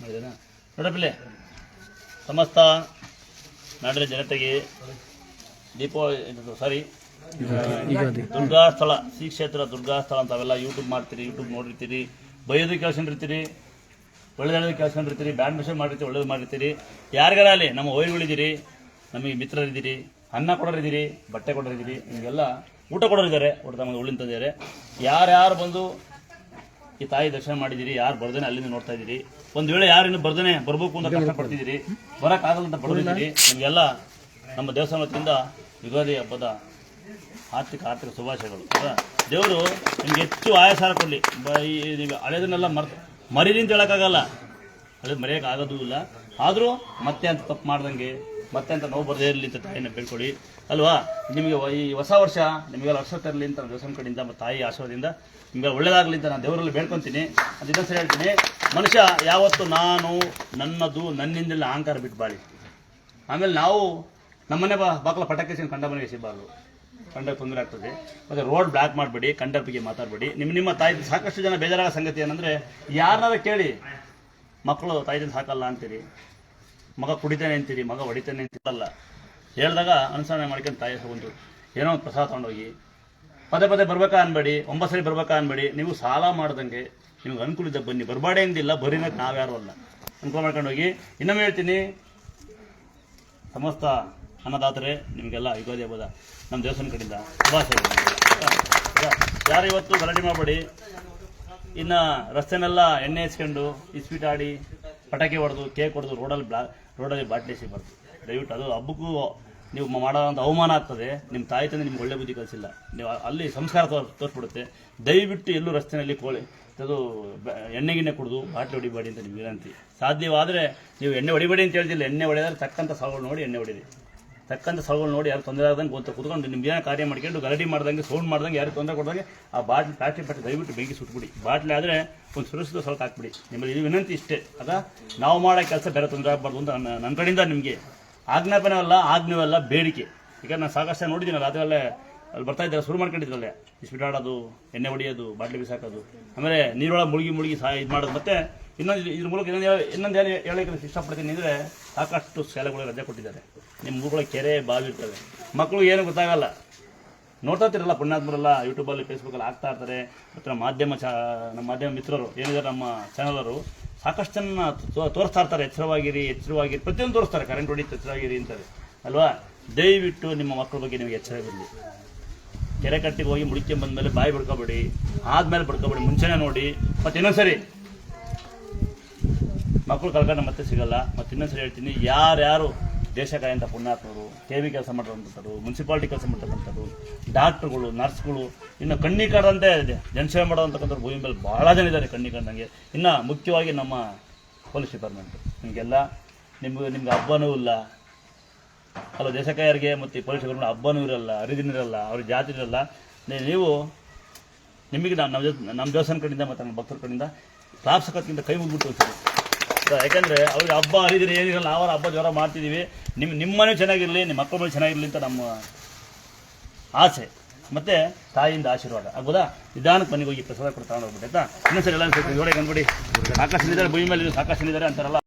ಮಾಡಿದೇನಾ ನೋಡಪ್ಪಿಲ್ಲಿ ಸಮಸ್ತ ನಾಡಿನ ಜನತೆಗೆ ದೀಪಾವಳಿ ಸಾರಿ ದುರ್ಗಾ ಸ್ಥಳ ಶ್ರೀ ಕ್ಷೇತ್ರ ದುರ್ಗಾ ಸ್ಥಳ ಅಂತ ಅವೆಲ್ಲ ಯೂಟ್ಯೂಬ್ ಮಾಡ್ತೀರಿ ಯೂಟ್ಯೂಬ್ ನೋಡಿರ್ತೀರಿ ಬೈಯೋದು ಕೇಳ್ಕೊಂಡಿರ್ತೀರಿ ಒಳ್ಳೆದು ಕೇಳ್ಸ್ಕೊಂಡಿರ್ತೀರಿ ಬ್ಯಾಂಡ್ ಮೆಸೇಜ್ ಮಾಡಿರ್ತೀರಿ ಒಳ್ಳೇದು ಮಾಡಿರ್ತೀರಿ. ಯಾರಿಗಾರ ಅಲ್ಲಿ ನಮ್ಮ ಓಯ್ಗಳಿದ್ದೀರಿ ನಮಗೆ ಮಿತ್ರರಿದ್ದೀರಿ ಅನ್ನ ಕೊಡೋರಿದ್ದೀರಿ ಬಟ್ಟೆ ಕೊಡೋರಿದ್ದೀರಿ ನಿಮಗೆಲ್ಲ ಊಟ ಕೊಡೋರಿದ್ದಾರೆ ಊಟ ತಮಗೆ ಉಳ್ಳಿಂತಿದ್ದಾರೆ ಯಾರ್ಯಾರು ಬಂದು ಈ ತಾಯಿ ದರ್ಶನ ಮಾಡಿದಿರಿ ಯಾರು ಬರ್ದೇನೆ ಅಲ್ಲಿಂದ ನೋಡ್ತಾ ಇದ್ದೀರಿ ಒಂದು ವೇಳೆ ಯಾರು ಇನ್ನು ಬರ್ದೇನೆ ಬರ್ಬೇಕು ಅಂತ ಕಷ್ಟ ಪಡ್ತಿದ್ದೀರಿ ಬರೋಕ್ಕಾಗಲ್ಲ ಅಂತ ಬಡದಿದ್ದೀರಿ ನಿಮಗೆಲ್ಲ ನಮ್ಮ ದೇವಸ್ಥಾನದಿಂದ ವತಿಯಿಂದ ಯುಗಾದಿ ಹಬ್ಬದ ಆರ್ಥಿಕ ಆರ್ಥಿಕ ಶುಭಾಶಯಗಳು ಹೌದಾ? ದೇವರು ನಿಮ್ಗೆ ಹೆಚ್ಚು ಆಯಾಸಾರ ಕೊಡಲಿ. ಈ ನೀವು ಹಳೆದನ್ನೆಲ್ಲ ಮರ್ ಮರೀರಿ ಅಂತ ಹೇಳೋಕ್ಕಾಗಲ್ಲ. ಹಳೆದು ಮರೆಯೋಕ್ಕಾಗೋದೂ ಆಗೋದೂ ಇಲ್ಲ. ಆದರೂ ಮತ್ತೆ ಅಂತ ತಪ್ಪು ಮಾಡ್ದಂಗೆ ಮತ್ತೆ ಅಂತ ನೋವು ಬರದೇ ಇರಲಿ ಅಂತ ತಾಯಿನ ಬೇಡ್ಕೊಳ್ಳಿ ಅಲ್ವಾ? ನಿಮಗೆ ಈ ಹೊಸ ವರ್ಷ ನಿಮಗೆಲ್ಲ ವರ್ಷ ತರಲಿ ಅಂತ ನಾನು ದೇವಸ್ಥಾನ ಕಡೆಯಿಂದ ಮತ್ತು ತಾಯಿ ಆಶೀರ್ವಾದದಿಂದ ನಿಮಗೆ ಒಳ್ಳೇದಾಗಲಿ ಅಂತ ನಾನು ದೇವರಲ್ಲಿ ಬೇಡ್ಕೊತೀನಿ. ಅದು ಇನ್ನೊಂದು ಸರಿ ಹೇಳ್ತೀನಿ. ಮನುಷ್ಯ ಯಾವತ್ತು ನಾನು, ನನ್ನದು, ನನ್ನಿಂದಲೇ ಅಹಂಕಾರ ಬಿಟ್ಟು ಬಾಳಿ ಆಮೇಲೆ ನಾವು ನಮ್ಮನೆ ಬಾ ಬಾಕಲ ಪಟಾಕಿ ಕಂಡ ಮನೆಗೆ ಸಿಗಬಾರ್ದು. ಕಂಡ ತೊಂದರೆ ಆಗ್ತದೆ. ಮತ್ತು ರೋಡ್ ಬ್ಲಾಕ್ ಮಾಡಬೇಡಿ ಕಂಡರ್ ಬಗ್ಗೆ ಮಾತಾಡಬೇಡಿ. ನಿಮ್ಮ ನಿಮ್ಮ ತಾಯಿ ಸಾಕಷ್ಟು ಜನ ಬೇಜಾರಾಗೋ ಸಂಗತಿ ಏನಂದರೆ ಯಾರನ್ನಾರ ಕೇಳಿ, ಮಕ್ಕಳು ತಾಯಿದಿಂದ ಸಾಕಲ್ಲ ಅಂತೀರಿ. ಮಗ ಕುಡಿತಾನೆ ಅಂತೀರಿ, ಮಗ ಹೊಡಿತಾನೆ ಅಂತಿರಲ್ಲ ಹೇಳಿದಾಗ ಅನುಸರಣೆ ಮಾಡ್ಕೊಂಡು ತಾಯಿ ಒಂದು ಏನೋ ಒಂದು ಪ್ರಸಾದ ತಗೊಂಡೋಗಿ, ಪದೇ ಪದೇ ಬರ್ಬೇಕಾ ಅನ್ಬೇಡಿ, ಒಂಬತ್ತು ಸರಿ ಬರ್ಬೇಕಾ ಅನ್ಬೇಡಿ, ನೀವು ಸಾಲ ಮಾಡ್ದಂಗೆ, ನಿಮ್ಗೆ ಅನುಕೂಲ ಬನ್ನಿ, ಬರಬೇಡಿ ಎಂದಿಲ್ಲ ಬರೀನಕ್ಕೆ ನಾವ್ಯಾರು ಅಲ್ಲ. ಅನುಕೂಲ ಮಾಡ್ಕೊಂಡು ಹೋಗಿ, ಇನ್ನೊಮ್ಮೆ ಹೇಳ್ತೀನಿ, ಸಮಸ್ತ ಅನ್ನದಾತರೆ, ನಿಮಗೆಲ್ಲ ಯುಗಾದಿ ಹಬ್ಬದ ನಮ್ಮ ದೇವಸ್ಥಾನ ಕಡೆಯಿಂದ? ಯಾರು ಇವತ್ತು ಗಲಾಟೆ ಮಾಡಬೇಡಿ, ಇನ್ನು ರಸ್ತೆನೆಲ್ಲ ಎಣ್ಣೆ ಹಚ್ಕೊಂಡು ಇಸ್ಪೀಟ್ ಆಡಿ ಪಟಾಕಿ ಹೊಡೆದು, ಕೇಕ್ ಹೊಡೆದು ರೋಡಲ್ಲಿ ಬ್ಲಾ ರೋಡಲ್ಲಿ ಬಾಟ್ಲಿ ಸಿಗಬಾರ್ದು ದಯವಿಟ್ಟು ಅದು ಹಬ್ಬಕ್ಕೂ ನೀವು ಮಾಡೋದಂಥ ಅವಮಾನ ಆಗ್ತದೆ. ನಿಮ್ಮ ತಾಯಿ ತಂದೆ ನಿಮ್ಗೆ ಒಳ್ಳೆ ಬುದ್ಧಿ ಕಲಿಸಿಲ್ಲ. ನೀವು ಅಲ್ಲಿ ಸಂಸ್ಕಾರ ತೋರ್ ತೋರಿಸ್ಬಿಡುತ್ತೆ. ದಯವಿಟ್ಟು ಎಲ್ಲೂ ರಸ್ತೆಯಲ್ಲಿ ಕೋಳಿ ಅದು ಎಣ್ಣೆ ಗಿಣ್ಣೆ ಕುಡಿದು ಬಾಟ್ಲಿ ಹೊಡಿಬೇಡಿ ಅಂತ ನಿಮ್ಗೆ ವಿನಂತಿ. ಸಾಧ್ಯವಾದರೆ ನೀವು ಎಣ್ಣೆ ಹೊಡಿಬೇಡಿ ಅಂತ ಹೇಳ್ತಿಲ್ಲ. ಎಣ್ಣೆ ಹೊಡೆದ್ರೆ ತಕ್ಕಂಥ ಸಾವುಗಳು ನೋಡಿ ಎಣ್ಣೆ ಹೊಡೀರಿ. ತಕ್ಕಂಥ ಸ್ಥಳಗಳು ನೋಡಿ ಯಾರು ತೊಂದರೆ ಆದಂಗೆ ಗೊತ್ತ ಕುತ್ಕೊಂಡು ನಿಮ್ಗೆ ಏನೋ ಕಾರ್ಯ ಮಾಡ್ಕೊಂಡು ಗಲಾಟೆ ಮಾಡ್ದಂಗೆ ಸೌಂಡ್ ಮಾಡ್ದಂಗೆ ಯಾರು ತೊಂದರೆ ಕೊಡ್ದಂಗೆ ಆ ಬಾಟ್ಲಿ ಪ್ಲಾಸ್ಟಿಕ್ ಬಟ್ಟೆ ದಯವಿಟ್ಟು ಬೆಂಕಿ ಸುಟ್ಬಿಡಿ. ಬಾಟ್ಲಿ ಆದರೆ ಒಂದು ಸುರಕ್ಷಿತ ಸ್ವಲ್ಪ ಹಾಕ್ಬಿಡಿ. ನಿಮ್ಮಲ್ಲಿ ವಿನಂತಿ ಇಷ್ಟೇ. ಅದ ನಾವು ಮಾಡೋ ಕೆಲಸ ಬೇರೆ ತೊಂದರೆ ಆಗಬಾರ್ದು ಅಂತ ನನ್ನ ನನ್ನ ಕಡೆಯಿಂದ ನಿಮಗೆ ಆಜ್ಞಾಪನವಲ್ಲ ಆಜ್ಞೆವಲ್ಲ ಬೇಡಿಕೆ. ಈಗ ನಾನು ಸಾಕಷ್ಟು ನೋಡಿದ್ದೀನಲ್ಲ ಅದರಲ್ಲೇ ಅಲ್ಲಿ ಬರ್ತಾ ಇದ್ದಾರೆ, ಶುರು ಮಾಡ್ಕೊಂಡಿದ್ರಲ್ಲೇ. ಇಸ್ಪಿಟಾಡೋದು ಎಣ್ಣೆ ಹೊಡಿಯೋದು, ಬಾಟ್ಲಿ ಬಿಸಾಕೋದು. ಆಮೇಲೆ ನೀರೊಳಗೆ ಮುಳುಗಿ ಮುಳುಗಿ ಸಹ ಇದು ಮಾಡೋದು. ಮತ್ತೆ ಇನ್ನೊಂದು ಇದ್ರ ಮೂಲಕ ಇನ್ನೊಂದು ಇನ್ನೊಂದು ಹೇಳಿ ಹೇಳಕ್ಕೆ ಇಷ್ಟಪಡ್ತೀನಿ ಅಂದರೆ ಸಾಕಷ್ಟು ಶಾಲೆಗಳು ರಜೆ ಕೊಟ್ಟಿದ್ದಾರೆ. ನಿಮ್ಮ ಊರುಗಳ ಕೆರೆ ಬಾವಿ ಇರ್ತವೆ ಮಕ್ಕಳು ಏನು ಗೊತ್ತಾಗಲ್ಲ. ನೋಡ್ತಾ ಇರ್ತೀರಲ್ಲ, ಪುಣ್ಯಾತ್ಮರೆಲ್ಲ ಯೂಟ್ಯೂಬಲ್ಲಿ ಫೇಸ್ಬುಕ್ಕಲ್ಲಿ ಆಗ್ತಾ ಇರ್ತಾರೆ. ಮತ್ತು ನಮ್ಮ ಮಾಧ್ಯಮ ಚ ನಮ್ಮ ಮಾಧ್ಯಮ ಮಿತ್ರರು, ಏನಿದ್ದಾರೆ ನಮ್ಮ ಚಾನಲರು ಸಾಕಷ್ಟು ಜನ ತೋರಿಸ್ತಾ ಇರ್ತಾರೆ. ಎಚ್ಚರವಾಗಿರಿ ಎಚ್ಚರವಾಗಿರಿ. ಪ್ರತಿಯೊಂದು ತೋರಿಸ್ತಾರೆ. ಕರೆಂಟ್ ಹೊಡಿತು ಎಚ್ಚರವಾಗಿರಿ ಅಂತಾರೆ. ಅಲ್ವಾ? ದಯವಿಟ್ಟು ನಿಮ್ಮ ಮಕ್ಕಳ ಬಗ್ಗೆ ನಿಮಗೆ ಎಚ್ಚರ ಇರಲಿ. ಕೆರೆ ಕಟ್ಟಿಗೆ ಹೋಗಿ ಮುಡಿಕೆ ಬಂದಮೇಲೆ ಬಾಯಿ ಬಡ್ಕೋಬೇಡಿ, ಆದ್ಮೇಲೆ ಬಡ್ಕೋಬೇಡಿ, ಮುಂಚೆನೇ ನೋಡಿ. ಮತ್ತೆ ಇನ್ನೊಂದ್ಸರಿ ಮಕ್ಕಳು ಕಳ್ಕೊಂಡು ಮತ್ತೆ ಸಿಗಲ್ಲ. ಮತ್ತೆ ಇನ್ನೊಂದ್ಸರಿ ಹೇಳ್ತೀನಿ, ಯಾರ್ಯಾರು ದೇಶ ಕಾಯಂತ ಪುಣ್ಯಾತ್ಮರು ಕೆ ವಿ ಕೆಲಸ ಮಾಡಿರುವಂಥದ್ದು ಮುನ್ಸಿಪಾಲ್ಟಿ ಕೆಲಸ ಮಾಡ್ತಕ್ಕಂಥದ್ದು ಡಾಕ್ಟ್ರುಗಳು ನರ್ಸ್ಗಳು ಇನ್ನು ಕಣ್ಣಿ ಕಾಡದಂತೆ ಜನಸೇವೆ ಮಾಡೋಂತಕ್ಕಂಥವ್ರು ಭೂಮಿ ಮೇಲೆ ಭಾಳ ಜನ ಇದ್ದಾರೆ ಕಣ್ಣಿ ಕಂಡಂಗೆ ಇನ್ನು ಮುಖ್ಯವಾಗಿ ನಮ್ಮ ಪೊಲೀಸ್ ಡಿಪಾರ್ಟ್ಮೆಂಟ್ ನಿಮಗೆಲ್ಲ, ನಿಮ್ಗೆ ನಿಮ್ಗೆ ಹಬ್ಬನೂ ಇಲ್ಲ. ಅಲ್ಲ ದೇಶಕಾಯರಿಗೆ ಮತ್ತು ಪೊಲೀಸರು ಹಬ್ಬನೂ ಇರಲ್ಲ, ಹರಿದಿನ ಇರಲ್ಲ, ಅವ್ರ ಜಾತಿ ಇರಲ್ಲ. ನೀವು ನಿಮಗೆ ನಮ್ಮ ನಮ್ಮ ದೇವಸ್ಥಾನ ಕಡೆಯಿಂದ ಮತ್ತು ನಮ್ಮ ಭಕ್ತರ ಕಡೆಯಿಂದ ಪ್ರಾಪ್ಸಕತ್ಗಿಂತ ಕೈ ಮುಗಿಬಿಟ್ಟು ಯಾಕಂದರೆ ಅವ್ರಿಗೆ ಹಬ್ಬ ಹರಿದ್ರೆ ಏನಿರಲ್ಲ ಅವರ ಹಬ್ಬ ಜ್ವರ ಮಾಡ್ತಿದ್ದೀವಿ ನಿಮ್ಮ ನಿಮ್ಮನೆ ಚೆನ್ನಾಗಿರಲಿ, ನಿಮ್ಮ ಮಕ್ಕಳು ಮೇಲೆ ಚೆನ್ನಾಗಿರಲಿ ಅಂತ ನಮ್ಮ ಆಸೆ. ಮತ್ತೆ ತಾಯಿಯಿಂದ ಆಶೀರ್ವಾದ. ಆಗ್ಬೋದಾ? ನಿಧಾನಕ್ಕೆ ಮನೆಗೆ ಹೋಗಿ ಪ್ರಸಾದ ಕೊಡ್ತಾ ಹೋಗ್ಬಿಟ್ಟು ಆಯ್ತಾ? ಇನ್ನೊಂದ್ಸರಿ ಎಲ್ಲ ಜೋಡೆ ಕಂಡ್ಬಿಡಿ ಸಾಕಷ್ಟು ಇದ್ದಾರೆ, ಭೂಮಿ ಮೇಲೆ ಸಾಕಷ್ಟು ಇದ್ದಾರೆ ಅಂತಾರಲ್ಲ.